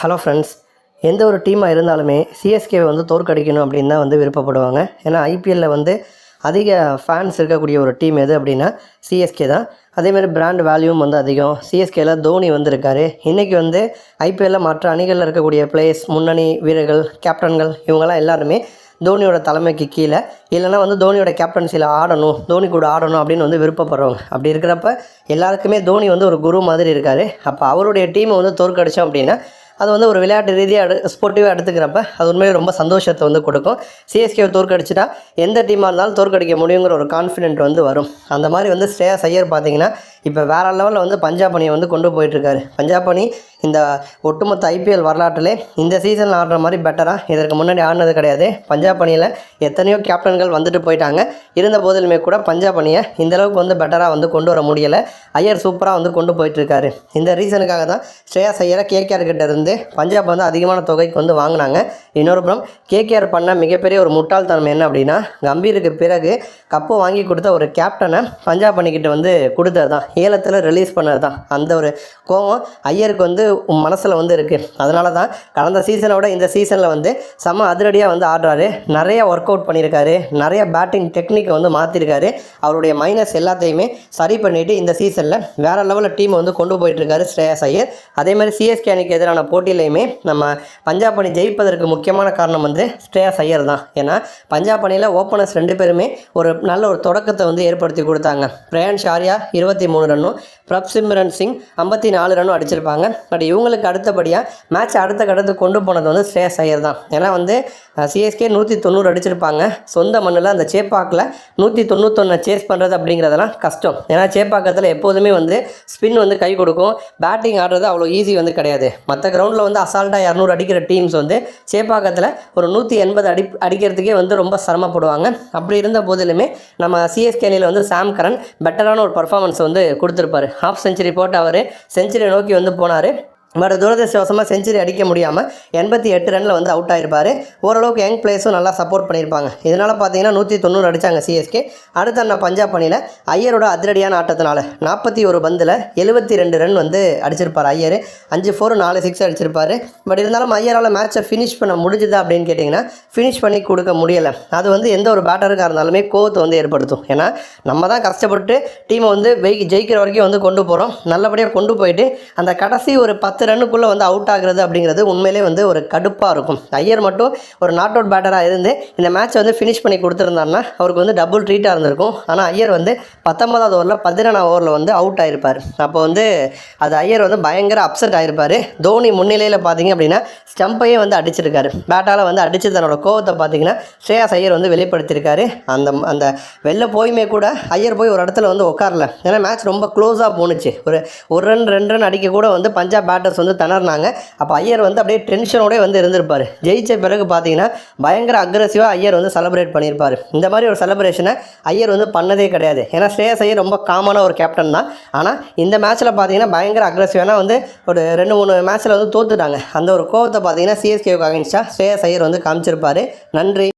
Hello friends எந்த ஒரு டீமாக இருந்தாலுமே சிஎஸ்கேவை வந்து தோற்கடிக்கணும் அப்படின்னு தான் வந்து விருப்பப்படுவாங்க. ஏன்னா ஐபிஎல்லில் வந்து அதிக ஃபேன்ஸ் இருக்கக்கூடிய ஒரு டீம் எது அப்படின்னா சிஎஸ்கே தான். அதேமாதிரி பிராண்ட் வேல்யூவும் வந்து அதிகம். சிஎஸ்கேல தோனி வந்திருக்காரு. இன்றைக்கி வந்து ஐபிஎல்லில் மற்ற அணிகளில் இருக்கக்கூடிய பிளேயர்ஸ் முன்னணி வீரர்கள் கேப்டன்கள் இவங்கெல்லாம் எல்லாருமே தோனியோட தலைமைக்கு கீழே. இல்லைனா வந்து தோனியோட கேப்டன்சியில் ஆடணும் தோனி கூட ஆடணும் அப்படின்னு வந்து விருப்பப்படுறவங்க. அப்படி இருக்கிறப்ப எல்லாருக்குமே தோனி வந்து ஒரு குரு மாதிரி இருக்கார். அப்போ அவருடைய டீமை வந்து தோற்கடித்தோம் அப்படின்னா அது வந்து ஒரு விளையாட்டு ரீதியாக எடு ஸ்போர்ட்டிவாக எடுத்துக்கிறப்ப அது உண்மையிலே ரொம்ப சந்தோஷத்தை வந்து கொடுக்கும். சிஎஸ்கேவை தோற்கடிச்சிட்டா எந்த டீமாக இருந்தாலும் தோற்கடிக்க முடியுங்கிற ஒரு கான்ஃபிடென்ட் வந்து வரும். அந்த மாதிரி வந்து ஸ்ரேயா ஐயர் பார்த்தீங்கன்னா இப்போ வேறு லெவலில் வந்து பஞ்சாப் அணியை வந்து கொண்டு போயிட்டுருக்காரு. பஞ்சாப் அணி இந்த ஒட்டுமொத்த ஐபிஎல் வரலாற்றிலே இந்த சீசனில் ஆடுற மாதிரி பெட்டராக இதற்கு முன்னாடி ஆடினது கிடையாது. பஞ்சாப் அணியில் எத்தனையோ கேப்டன்கள் வந்துட்டு போயிட்டாங்க. இருந்த போதிலுமே கூட பஞ்சாப் அணியை இந்த அளவுக்கு வந்து பெட்டராக வந்து கொண்டு வர முடியலை. ஐயர் சூப்பராக வந்து கொண்டு போயிட்டுருக்காரு. இந்த ரீசனுக்காக தான் ஸ்ரேயாஸ் ஐயரை கேகேஆர் கிட்ட இருந்து பஞ்சாப் வந்து அதிகமான தொகைக்கு வந்து வாங்கினாங்க. இன்னொரு புறம் கேகேஆர் பண்ண மிகப்பெரிய ஒரு முட்டாள்தனம் என்ன அப்படின்னா கம்பீருக்கு பிறகு கப்பு வாங்கி கொடுத்த ஒரு கேப்டனை பஞ்சாப் அணிக்கிட்ட வந்து கொடுத்தது தான் ஏலத்தில் ரிலீஸ் பண்ணது தான் அந்த ஒரு கோவம் ஐயருக்கு வந்து மனசில் வந்து இருக்குது அதனால தான் கடந்த சீசனை விட இந்த சீசனில் வந்து செம அதிரடியாக வந்து ஆடுறாரு. நிறைய ஒர்க் அவுட் பண்ணியிருக்காரு நிறைய பேட்டிங் டெக்னிக்கை வந்து மாற்றிருக்காரு அவருடைய மைனஸ் எல்லாத்தையுமே சரி பண்ணிவிட்டு இந்த சீசனில் வேறு லெவலில் டீமை வந்து கொண்டு போயிட்டுருக்காரு ஸ்ரேயாஸ் ஐயர். அதே மாதிரி சிஎஸ்கே அணிக்கு எதிரான போட்டியிலையுமே நம்ம பஞ்சாப் அணி ஜெயிப்பதற்கு முக்கியமான காரணம் வந்து ஸ்ரேயாஸ் ஐயர் தான் ஏன்னா பஞ்சாப் அணியில் ஓப்பனர்ஸ் ரெண்டு பேருமே ஒரு நல்ல ஒரு தொடக்கத்தை வந்து ஏற்படுத்தி கொடுத்தாங்க. பிரயான் ஷாரியா இருபத்தி மூணு ரன்னும் பிரப் சிம்ரன் சிங் ஐம்பத்தி நாலு ரன்னும் அடிச்சிருப்பாங்க. பட் இவங்களுக்கு அடுத்தபடியாக மேட்ச் அடுத்த கட்டத்துக்கு கொண்டு போனது வந்து ஸ்ரேயஸ் ஐயர் தான். ஏன்னா வந்து சிஎஸ்கே நூற்றி தொண்ணூறு அடிச்சிருப்பாங்க. சொந்த மண்ணில் அந்த சேப்பாக்கில் நூற்றி தொண்ணூத்தொன்று சேஸ் பண்ணுறது அப்படிங்கிறதெல்லாம் கஷ்டம். ஏன்னா சேப்பாக்கத்தில் எப்போதுமே வந்து ஸ்பின் வந்து கை கொடுக்கும். பேட்டிங் ஆடுறது அவ்வளோ ஈஸி வந்து கிடையாது. மற்ற கிரவுண்டில் வந்து அசால்ட்டாக இரநூறு அடிக்கிற டீம்ஸ் வந்து சேப்பாக்கத்தில் ஒரு நூற்றி எண்பது அடி அடிக்கிறதுக்கே வந்து ரொம்ப சிரமப்படுவாங்க. அப்படி இருந்த போதிலுமே நம்ம சிஎஸ்கே அணியில் வந்து சாம் கரன் பெட்டரான ஒரு பர்ஃபார்மன்ஸ் வந்து கொடுத்துருப்பாரு. ஹாஃப் செஞ்சுரி போட்டு அவர் செஞ்சுரியை நோக்கி வந்து போனார். பட் துரதிருஷ்டவசமாக செஞ்சுரி அடிக்க முடியாமல் எண்பத்தி எட்டு ரனில் வந்து அவுட் ஆகிருப்பார் ஓரளவுக்கு யங் பிளேயர்ஸும் நல்லா சப்போர்ட் பண்ணியிருப்பாங்க. இதனால் பார்த்தீங்கன்னா நூற்றி தொண்ணூறு அடித்தாங்க சிஎஸ்கே அடுத்த நான் பஞ்சாப் அணியில் ஐயரோட அதிரடியான ஆட்டத்தினால நாற்பத்தி ஒரு பந்தில் எழுபத்தி ரெண்டு ரன் வந்து அடிச்சிருப்பார் ஐயர். அஞ்சு ஃபோர் நாலு சிக்ஸ் அடிச்சிருப்பார். பட் இருந்தாலும் ஐயரால் மேட்ச்சை ஃபினிஷ் பண்ண முடிஞ்சுதா அப்படின்னு கேட்டிங்கன்னா ஃபினிஷ் பண்ணி கொடுக்க முடியலை. அது வந்து எந்த ஒரு பேட்டருக்காக இருந்தாலுமே கோவத்தை வந்து ஏற்படுத்தும். ஏன்னா நம்ம தான் கஷ்டப்பட்டு டீமை வந்து ஜெயிக்கிற வரைக்கும் வந்து கொண்டு போகிறோம் நல்லபடியாக கொண்டு போயிட்டு அந்த கடைசி ஒரு பத்து பத்து ரன்னுக்குள்ளே வந்து அவுட் ஆகுறது அப்படிங்கிறது உண்மையிலே வந்து ஒரு கடுப்பாக இருக்கும். ஐயர் மட்டும் ஒரு நாட் அவுட் பேட்டராக இருந்து இந்த மேட்ச்சை வந்து ஃபினிஷ் பண்ணி கொடுத்துருந்தாருன்னா அவருக்கு வந்து டபுள் ட்ரீட்டாக இருந்திருக்கும். ஆனால் ஐயர் வந்து பத்தொன்பதாவது ஓவரில் பதினெண்டாம் ஓவரில் வந்து அவுட் ஆயிருப்பார். அப்போ வந்து அது ஐயர் வந்து பயங்கர அப்செட் ஆயிருப்பார். தோனி முன்னிலையில் பார்த்தீங்க அப்படின்னா ஸ்டம்பையே வந்து அடிச்சிருக்காரு. பேட்டால் வந்து அடித்து தன்னோட கோவத்தை பார்த்தீங்கன்னா ஸ்ரேயாஸ் ஐயர் வந்து வெளிப்படுத்தியிருக்காரு. அந்த அந்த வெளில போயுமே கூட ஐயர் போய் ஒரு இடத்துல வந்து உட்காரல. ஏன்னா மேட்ச் ரொம்ப க்ளோஸாக போணுச்சு. ஒரு ஒரு ரன் ரெண்டு ரன் அடிக்க கூட வந்து பஞ்சாப் பேட்டர்ஸ் வந்து திணறினாங்க. அப்போ ஐயர் வந்து அப்படியே டென்ஷனோடே வந்து இருந்திருப்பார். ஜெயிச்ச பிறகு பார்த்தீங்கன்னா பயங்கர அக்ரஸிவாக ஐயர் வந்து செலப்ரேட் பண்ணியிருப்பார். இந்த மாதிரி ஒரு செலப்ரேஷனை ஐயர் வந்து பண்ணதே கிடையாது. ஏன்னா ஸ்ரேயஸ் ஐயர் ரொம்ப காமனான ஒரு கேப்டன் தான். ஆனால் இந்த மேட்ச்சில் பார்த்தீங்கன்னா பயங்கர அக்ரஸிவான வந்து ஒரு ரெண்டு மூணு மேட்ச்சில் வந்து தோத்துட்டாங்க. அந்த ஒரு கோவத்தை பார்த்தீங்கன்னா சிஎஸ்கேவுக்கு அகேன்ஸ்டாக ஸ்ரேயஸ் ஐயர் வந்து காமிச்சிருப்பார். நன்றி.